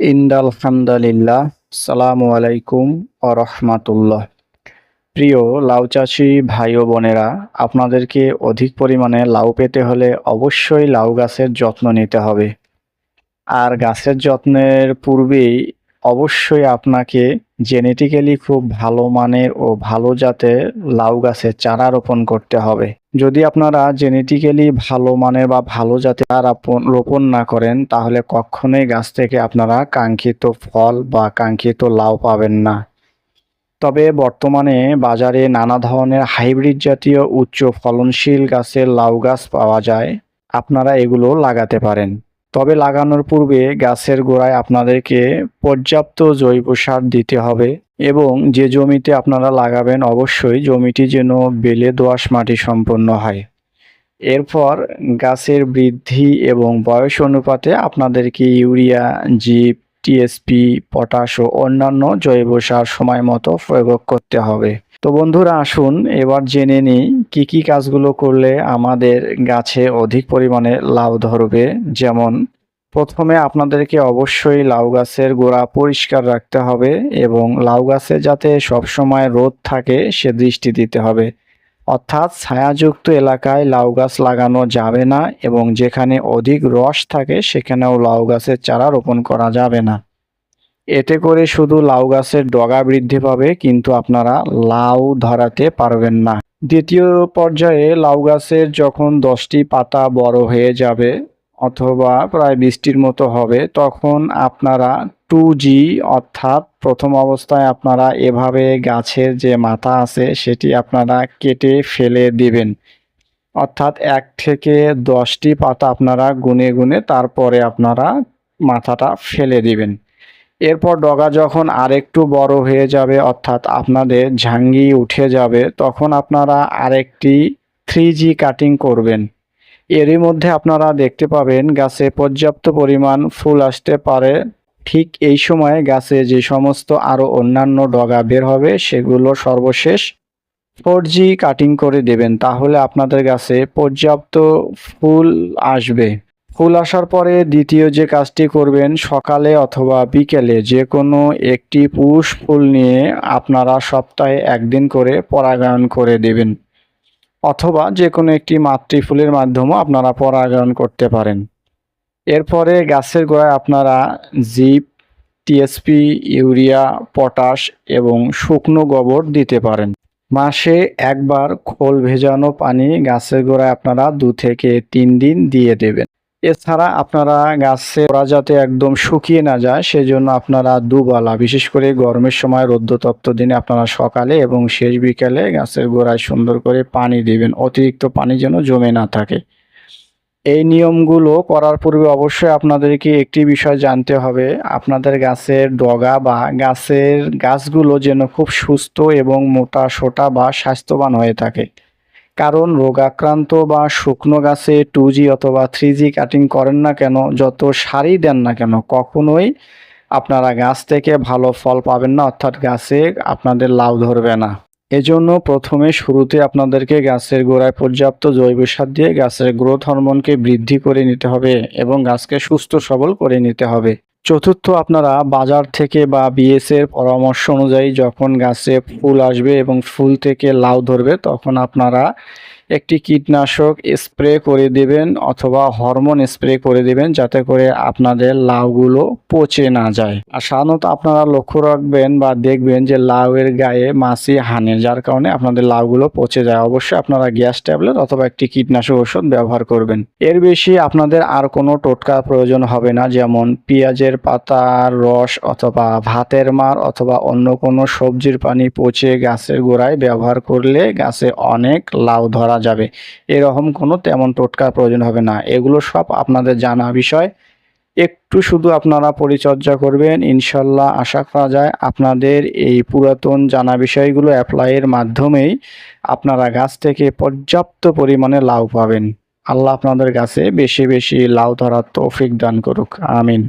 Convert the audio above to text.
ইন্দাল হামদালিল্লাহ সালামু আলাইকুম ও রহমাতুল্লাহ। প্রিয় লাউ চাষি ভাই ও বোনেরা, আপনাদেরকে অধিক পরিমাণে লাউ পেতে হলে অবশ্যই লাউ গাছের যত্ন নিতে হবে। আর গাছের যত্নের পূর্বেই অবশ্যই আপনাকে জেনেটিক্যালি খুব ভালো মানের ও ভালো জাতের লাউ গাছের চারা রোপণ করতে হবে। যদি আপনারা জেনেটিক্যালি ভালো মানের বা ভালো জাতের চারা রোপণ- না করেন, তাহলে কখনোই গাছ থেকে আপনারা কাঙ্ক্ষিত ফল বা কাঙ্ক্ষিত লাউ পাবেন না। তবে বর্তমানে বাজারে নানা ধরনের হাইব্রিড জাতীয় উচ্চ ফলনশীল গাছের লাউ গাছ পাওয়া যায়। আপনারা এগুলো লাগাতে পারেন। তবে লাগানোর পূর্বে গাছের গোড়ায় আপনাদেরকে পর্যাপ্ত জৈব সার দিতে হবে এবং যে জমিতে আপনারা লাগাবেন অবশ্যই জমিটি যেন বেলে দোআঁশ মাটি সম্পন্ন হয়। এরপর গাছের বৃদ্ধি এবং বয়স অনুপাতে আপনাদেরকে ইউরিয়া, জিপ, টিএসপি, পটাশ ও অন্যান্য জৈব সার সময় মতো প্রয়োগ করতে হবে। তো বন্ধুরা, আসুন এবার জেনে নিই কি কি কাজগুলো করলে আমাদের গাছে অধিক পরিমাণে লাউ ধরবে। যেমন, প্রথমে আপনাদেরকে অবশ্যই লাউ গাছের গোড়া পরিষ্কার রাখতে হবে এবং লাউ গাছে যাতে সবসময় রোদ থাকে সে দৃষ্টি দিতে হবে। অর্থাৎ, ছায়াযুক্ত এলাকায় লাউ গাছ লাগানো যাবে না এবং যেখানে অধিক রস থাকে সেখানেও লাউ গাছের চারা রোপণ করা যাবে না। এতে করে শুধু লাউ গাছের ডগা বৃদ্ধি পাবে, কিন্তু আপনারা লাউ ধরাতে পারবেন না। দ্বিতীয় পর্যায়ে লাউ গাছের যখন দশটি পাতা বড় হয়ে যাবে, অথবা প্রায় বৃষ্টির মতো হবে, তখন আপনারা টু জি অর্থাৎ প্রথম অবস্থায় আপনারা এভাবে গাছের যে মাথা আছে, সেটি আপনারা কেটে ফেলে দিবেন। অর্থাৎ এক থেকে দশটি পাতা আপনারা গুনে গুনে তারপরে আপনারা মাথাটা ফেলে দিবেন। এরপর ডগা যখন আরেকটু বড় হয়ে যাবে, অর্থাৎ আপনাদের ঝাঙ্গি উঠে যাবে, তখন আপনারা আরেকটি থ্রি জি কাটিং করবেন। এরই মধ্যে আপনারা দেখতে পাবেন গাছে পর্যাপ্ত পরিমাণ ফুল আসতে পারে। ঠিক এই সময় গাছে যে সমস্ত আরও অন্যান্য ডগা বের হবে, সেগুলো সর্বশেষ ফোর কাটিং করে দেবেন, তাহলে আপনাদের গাছে পর্যাপ্ত ফুল আসবে। ফুল আসার পরে দ্বিতীয় যে কাজটি করবেন সকালে অথবা বিকেলে যে কোনো একটি পুষ ফুল নিয়ে আপনারা সপ্তাহে একদিন করে পরাগায়ন করে দেবেন। অথবা যে কোনো একটি মাতৃ ফুলের মাধ্যমেও আপনারা পরাগায়ন করতে পারেন। এরপরে গাছের গোড়ায় আপনারা জিপ, টিএসপি, ইউরিয়া, পটাশ এবং শুকনো গোবর দিতে পারেন। মাসে একবার খোল ভেজানো পানি গাছের গোড়ায় আপনারা দু থেকে তিন দিন দিয়ে দেবেন। এছাড়া আপনারা গাছে ওরা যাতে একদম শুকিয়ে না যায়, সেজন্য আপনারা দুবেলা, বিশেষ করে গরমের সময় রৌদ্রতপ্ত দিনে আপনারা সকালে এবং শেষ বিকালে গাছের গোড়ায় সুন্দর করে পানি দিবেন, অতিরিক্ত পানি যেন জমে না থাকে। এই নিয়মগুলো করার পূর্বে অবশ্যই আপনাদেরকে একটি বিষয় জানতে হবে, আপনাদের গাছের ডগা বা গাছের গাছগুলো যেন খুব সুস্থ এবং মোটা, সোটা বা স্বাস্থ্যবান হয়ে থাকে। কারণ রোগাক্রান্ত বা শুকনো গাছে টু জি অথবা থ্রি জি কাটিং করেন না কেন, যত সারই দেন না কেন, কখনোই আপনারা গাছ থেকে ভালো ফল পাবেন না, অর্থাৎ গাছে আপনাদের লাভ ধরবে না। এজন্য প্রথমে শুরুতে আপনাদেরকে গাছের গোড়ায় পর্যাপ্ত জৈব সার দিয়ে গাছের গ্রোথ হরমোনকে বৃদ্ধি করে নিতে হবে এবং গাছকে সুস্থ সবল করে নিতে হবে। চতুর্থ, আপনারা বাজার থেকে বা বিএস এর পরামর্শ অনুযায়ী যখন গাছে ফুল আসবে এবং ফুল থেকে লাউ ধরবে, তখন আপনারা একটি কীটনাশক স্প্রে করে দেবেন অথবা হরমোন স্প্রে করে দেবেন যাতে করে আপনাদের লাউগুলো পচে না যায়। আর সাধারণত আপনারা লক্ষ্য রাখবেন বা দেখবেন যে লাউয়ের গায়ে মাছি হানে, যার কারণে আপনাদের লাউগুলো পচে যায়। অবশ্যই আপনারা গ্যাস ট্যাবলেট অথবা একটি কীটনাশক ওষুধ ব্যবহার করবেন। এর বেশি আপনাদের আর কোনো টোটকা প্রয়োজন হবে না, যেমন পেঁয়াজের পাতার রস অথবা ভাতের মার অথবা অন্য কোনো সবজির পানি পচে গাছের গোড়ায় ব্যবহার করলে গাছে অনেক লাউ ধরা যাবে। এরকম কোনো তেমন টোটকার প্রয়োজন হবে না। এগুলো সব আপনাদের জানা বিষয়। একটু শুধু আপনারা পরিচর্যা করবেন, ইনশাল্লাহ আশা করা যায় আপনাদের এই পুরাতন জানা বিষয়গুলো অ্যাপ্লাইয়ের মাধ্যমেই আপনারা গাছ থেকে পর্যাপ্ত পরিমাণে লাউ পাবেন। আল্লাহ আপনাদের কাছে বেশি বেশি লাউ ধরার তৌফিক দান করুক। আমিন।